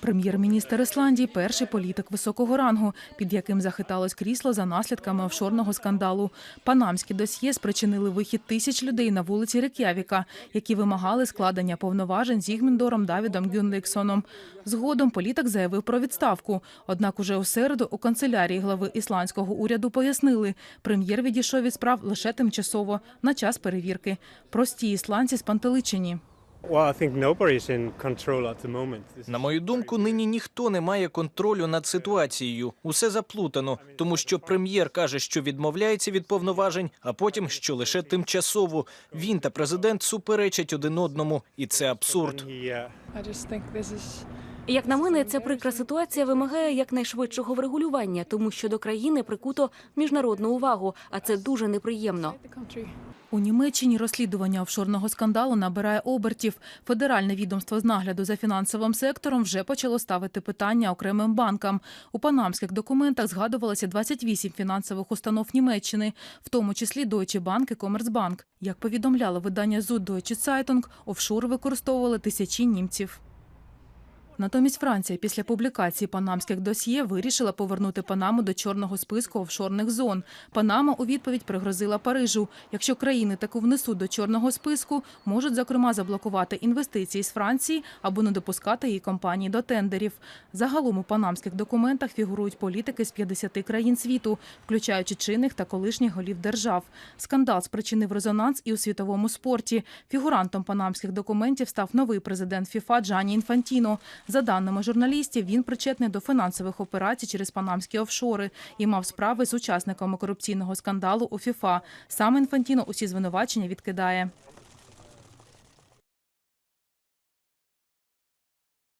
Прем'єр-міністр Ісландії перший політик високого рангу, під яким захиталось крісло за наслідками офшорного скандалу. Панамські досьє спричинили вихід тисяч людей на вулиці Рек'явіка, які вимагали складення повноважень Зігміндором Давідом Гюнлейксоном. Згодом політик заявив про відставку. Однак уже у середу у канцелярії глави ісландського уряду пояснили, прем'єр відійшов від справ лише тимчасово на час перевірки. Прості ісландці спантеличені. Well, I think nobody's in control at the moment. This На мою думку, нині ніхто не має контролю над ситуацією. Усе заплутано, тому що прем'єр каже, що відмовляється від повноважень, а потім що лише тимчасово. Він та президент суперечать один одному, і це абсурд. Як на мене, ця прикра ситуація вимагає якнайшвидшого врегулювання, тому що до країни прикуто міжнародну увагу, а це дуже неприємно. У Німеччині розслідування офшорного скандалу набирає обертів. Федеральне відомство з нагляду за фінансовим сектором вже почало ставити питання окремим банкам. У панамських документах згадувалося 28 фінансових установ Німеччини, в тому числі Deutsche Bank і Commerzbank. Як повідомляло видання ЗУД Deutsche Zeitung, офшори використовували тисячі німців. Натомість Франція після публікації панамських досьє вирішила повернути Панаму до чорного списку офшорних зон. Панама у відповідь пригрозила Парижу. Якщо країни таку внесуть до чорного списку, можуть зокрема заблокувати інвестиції з Франції або не допускати її компанії до тендерів. Загалом у панамських документах фігурують політики з 50 країн світу, включаючи чинних та колишніх голів держав. Скандал спричинив резонанс і у світовому спорті. Фігурантом панамських документів став новий президент ФІФА Джані Інфантіно. За даними журналістів, він причетний до фінансових операцій через панамські офшори і мав справи з учасниками корупційного скандалу у ФІФА. Сам Інфантіно усі звинувачення відкидає.